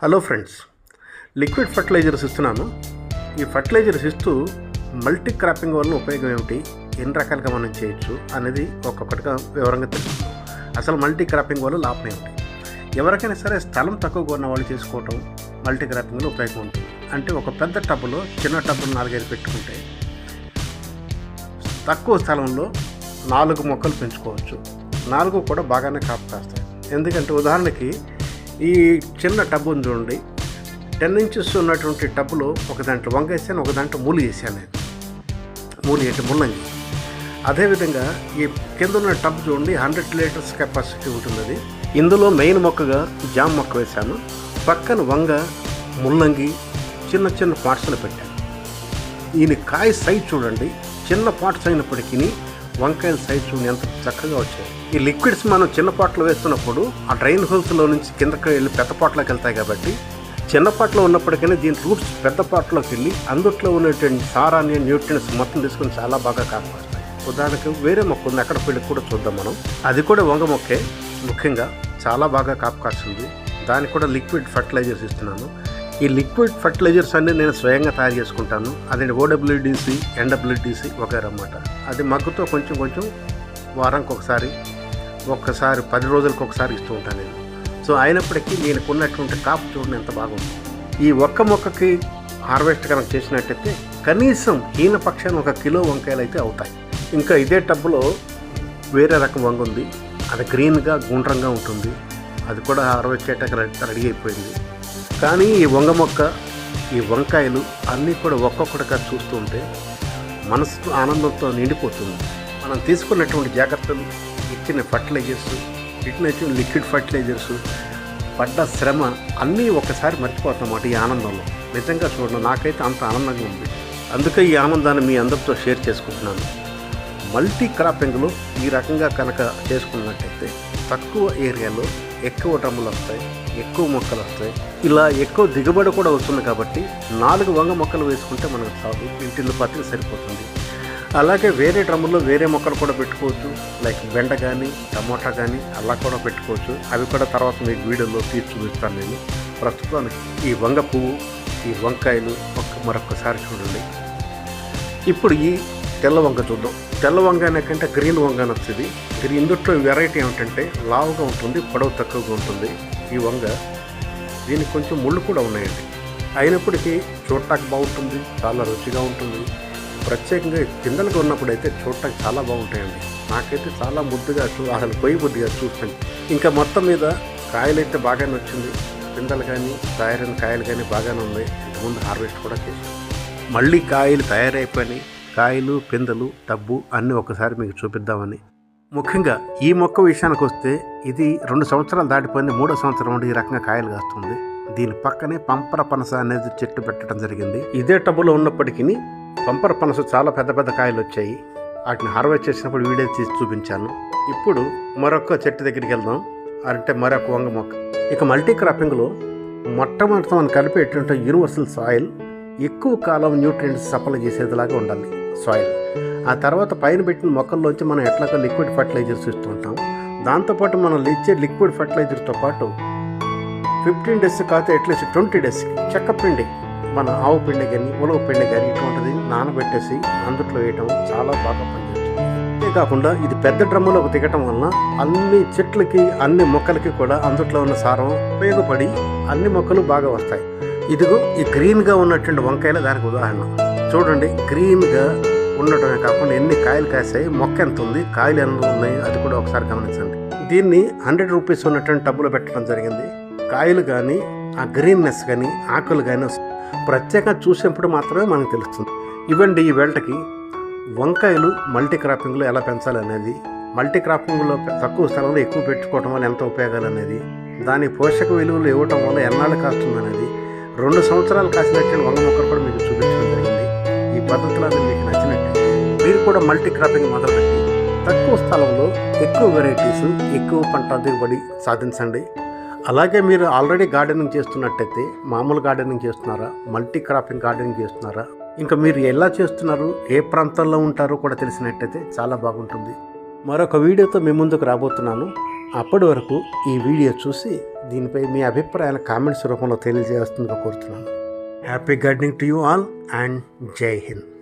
Hello friends liquid fertilisers ఇస్తున్నాను. ఈ fertilisers ఇస్తూ మల్టీ క్రాపింగ్ వల్ల ఉపయోగం ఏమిటి ఎన్ని రకాలుగా మనం చేయొచ్చు అనేది ఒక్కొక్కటిగా వివరంగా తెలుసుకుందాం. అసలు మల్టీ క్రాపింగ్ వల్ల లాభం ఏమిటి? ఎవరికైనా సరే స్థలం తక్కువగా ఉన్న వాళ్ళు చేసుకోవటం మల్టీ క్రాపింగ్లో ఉపయోగం ఉంటుంది. అంటే ఒక పెద్ద టబ్బులో చిన్న టబ్బులు నాలుగైదు పెట్టుకుంటే తక్కువ స్థలంలో నాలుగు మొక్కలు పెంచుకోవచ్చు. నాలుగు కూడా బాగానే కాపు కాస్తాయి. ఎందుకంటే ఉదాహరణకి ఈ చిన్న టబ్ ఉంది చూడండి. టెన్ ఇంచెస్ ఉన్నటువంటి టబ్బులో ఒక దాంట్లో వంగ వేసాను ఒక దాంట్లో మూలి వేసాను నేను. మూలి అంటే ముల్లంగి. అదేవిధంగా ఈ కింద ఉన్న టబ్ చూడండి హండ్రెడ్ లీటర్స్ కెపాసిటీ ఉంటుంది అది ఇందులో మెయిన్ మొక్కగా జామ మొక్క వేశాను. పక్కన వంగ ముల్లంగి చిన్న చిన్న పార్ట్స్లు పెట్టాను. ఈయన కాయ సైజ్ చూడండి చిన్న పాట్స్ అయినప్పటికీ వంకాయల సైజ్ చూడండి ఎంత చక్కగా వచ్చాయి. ఈ లిక్విడ్స్ మనం చిన్న పాటలు వేస్తున్నప్పుడు ఆ డ్రైన్ హోల్స్లో నుంచి కిందకి వెళ్ళి పెద్ద పాటలోకి వెళ్తాయి కాబట్టి చిన్న పాటలో ఉన్నప్పటికైనా దీని రూట్స్ పెద్ద పాటలోకి వెళ్ళి అందుట్లో ఉన్నటువంటి సారాన్ని న్యూట్రియన్స్ మొత్తం తీసుకొని చాలా బాగా కాపాడుతాయి. ఉదాహరణకు వేరే మొక్క ఉంది అక్కడ పెళ్ళి కూడా చూద్దాం మనం. అది కూడా వంగ మొక్కే ముఖ్యంగా చాలా బాగా కాపు కాస్తుంది. దానికి కూడా లిక్విడ్ ఫర్టిలైజర్స్ ఇస్తున్నాను. ఈ లిక్విడ్ ఫర్టిలైజర్స్ అన్ని నేను స్వయంగా తయారు చేసుకుంటాను. అదే ఓడబ్ల్యూడిసి ఎన్డబ్ల్యూడిసి వగైరా అన్నమాట అది మగ్గుతో కొంచెం కొంచెం వారానికి ఒకసారి ఒక్కసారి పది రోజులకు ఒకసారి ఇస్తూ ఉంటాను నేను. సో అయినప్పటికీ దీనికి ఉన్నటువంటి కాపు చూడండి ఎంత బాగుంది. ఈ ఒక్క మొక్కకి హార్వెస్ట్ కనుక చేసినట్టయితే కనీసం హీన పక్షాన్ని ఒక కిలో వంకాయలు అయితే అవుతాయి. ఇంకా ఇదే టబ్బులో వేరే రకం వంగ ఉంది. అది గ్రీన్గా గుండ్రంగా ఉంటుంది. అది కూడా హార్వెస్ట్ చేయటానికి రెడీ అయిపోయింది. కానీ ఈ వంగ మొక్క ఈ వంకాయలు అన్నీ కూడా ఒక్కొక్కటిగా చూస్తుంటే మనసు ఆనందంతో నిండిపోతుంది. మనం తీసుకున్నటువంటి జాగ్రత్తలు ఇచ్చిన ఫర్టిలైజర్స్ ఇచ్చిన లిక్విడ్ ఫర్టిలైజర్స్ పడ్డ శ్రమ అన్నీ ఒకసారి మర్చిపోతామాట ఈ ఆనందంలో. నిజంగా చూడండి నాకైతే అంత ఆనందంగా ఉంది. అందుకే ఈ ఆనందాన్ని మీ అందరితో షేర్ చేసుకుంటున్నాను. మల్టీ క్రాపింగ్లో ఈ రకంగా కనుక చేసుకున్నట్టయితే తక్కువ ఏరియాలో ఎక్కువ డ్రమ్ములు వస్తాయి ఎక్కువ మొక్కలు వస్తాయి. ఇలా ఎక్కువ దిగుబడి కూడా వస్తుంది కాబట్టి నాలుగు వంగ మొక్కలు వేసుకుంటే మనకు చాలు ఇంటిల్లు పత్తి సరిపోతుంది. అలాగే వేరే డ్రమ్ముల్లో వేరే మొక్కలు కూడా పెట్టుకోవచ్చు. లైక్ బెండ కానీ టమోటా కానీ అలా కూడా పెట్టుకోవచ్చు. అవి కూడా తర్వాత మీకు వీడియోలో తీర్చి చూపిస్తాను నేను. ప్రస్తుతానికి ఈ వంగ పువ్వు ఈ వంకాయలు ఒక్క మరొకసారి చూడండి. ఇప్పుడు ఈ తెల్ల వంగ చూద్దాం. తెల్ల వంక అనే కంటే గ్రీన్ వంగ అని వస్తుంది. ఇది ఇందుట్లో వెరైటీ ఏమిటంటే లావుగా ఉంటుంది పొడవు తక్కువగా ఉంటుంది. ఈ వంగ దీనికి కొంచెం ముళ్ళు కూడా ఉన్నాయండి. అయినప్పటికీ చూడటానికి బాగుంటుంది చాలా రుచిగా ఉంటుంది. ప్రత్యేకంగా కిందలకు ఉన్నప్పుడు అయితే చూడటానికి చాలా బాగుంటాయండి. నాకైతే చాలా ముద్దుగా చూ అసలు పొయ్యి బుద్ధిగా చూస్తాను. ఇంకా మొత్తం మీద కాయలైతే బాగానే వచ్చింది. పిందెలు కానీ తయారైన కాయలు కానీ బాగానే ఉన్నాయి. ఇంతకుముందు హార్వెస్ట్ కూడా చేశాను. మళ్ళీ కాయలు తయారైపోయినాయి. కాయలు పిందెలు డబ్బు అన్నీ ఒకసారి మీకు చూపిద్దామని. ముఖ్యంగా ఈ మొక్క విషయానికి వస్తే ఇది రెండు సంవత్సరాలు దాటిపోయింది మూడో సంవత్సరం నుండి ఈ రకంగా కాయలు కాస్తుంది. దీని పక్కనే పంపర పనస అనేది చెట్టు పెట్టడం జరిగింది. ఇదే టబ్బులో ఉన్నప్పటికీ పంపర పనస చాలా పెద్ద పెద్ద కాయలు వచ్చాయి. వాటిని హార్వెస్ట్ చేసినప్పుడు వీడియో తీసి చూపించాను. ఇప్పుడు మరొక చెట్టు దగ్గరికి వెళ్దాం. అంటే మరొక వంగ మొక్క. ఇక మల్టీ క్రాపింగ్లో మొట్టమొదటి మనం కలిపేటువంటి యూనివర్సల్ సాయిల్ ఎక్కువ కాలం న్యూట్రియంట్స్ సప్లై చేసేదిలాగా ఉండాలి. సాయిల్. ఆ తర్వాత పైన పెట్టిన మొక్కల్లోంచి మనం ఎట్లాగో లిక్విడ్ ఫర్టిలైజర్స్ ఇస్తుంటాం దాంతోపాటు మనం ఇచ్చే లిక్విడ్ ఫర్టిలైజర్తో పాటు ఫిఫ్టీన్ డేస్ కాకపోతే అట్లీస్ట్ ట్వంటీ డేస్ చెక్క పిండి మన ఆవు పిండి కానీ ఉలవ పిండి కానీ ఇటువంటిది నానబెట్టేసి అందుట్లో వేయటం చాలా బాగా పనిచేస్తుంది. అంతేకాకుండా ఇది పెద్ద డ్రమ్ములోకి దిగటం వలన అన్ని చెట్లకి అన్ని మొక్కలకి కూడా అందుట్లో ఉన్న సారం ఉపయోగపడి అన్ని మొక్కలు బాగా వస్తాయి. ఇదిగో ఈ గ్రీన్గా ఉన్నటువంటి వంకాయలు దానికి ఉదాహరణ. చూడండి గ్రీన్గా ఉండటమే కాకుండా ఎన్ని కాయలు కాసాయి మొక్క ఎంత ఉంది కాయలు ఎంత ఉన్నాయి అది కూడా ఒకసారి గమనించండి. దీన్ని హండ్రెడ్ రూపీస్ ఉన్నటువంటి టబ్బులో పెట్టడం జరిగింది. కాయలు కానీ ఆ గ్రీన్నెస్ కానీ ఆకులు కానీ ప్రత్యేకంగా చూసినప్పుడు మాత్రమే మనకు తెలుస్తుంది. ఇవ్వండి ఈ వేళకి వంకాయలు మల్టీ క్రాపింగ్లో ఎలా పెంచాలి అనేది మల్టీ క్రాపింగ్లో తక్కువ స్థలంలో ఎక్కువ పెట్టుకోవడం వల్ల ఎంత ఉపయోగాలు అనేది దాని పోషక విలువలు ఇవ్వటం వల్ల ఎన్నాళ్ళు కాస్తుంది అనేది రెండు సంవత్సరాలు కాసినట్టు వంగ మొక్కలు కూడా మీకు చూపించడం జరిగింది. పద్ధతులను మీకు నచ్చినట్టు మీరు కూడా మల్టీ క్రాపింగ్ మొదలుపెట్టి తక్కువ స్థలంలో ఎక్కువ వెరైటీస్ ఎక్కువ పంట దిగుబడి సాధించండి. అలాగే మీరు ఆల్రెడీ గార్డెనింగ్ చేస్తున్నట్టయితే మామూలు గార్డెనింగ్ చేస్తున్నారా? మల్టీ క్రాపింగ్ గార్డెనింగ్ చేస్తున్నారా? ఇంకా మీరు ఎలా చేస్తున్నారు? ఏ ప్రాంతాల్లో ఉంటారో కూడా తెలిసినట్టయితే చాలా బాగుంటుంది. మరొక వీడియోతో మీ ముందుకు రాబోతున్నాను. అప్పటి వరకు ఈ వీడియో చూసి దీనిపై మీ అభిప్రాయాలు కామెంట్స్ రూపంలో తెలియజేస్తుందిగా కోరుతున్నాను. Happy gardening to you all and Jai Hind.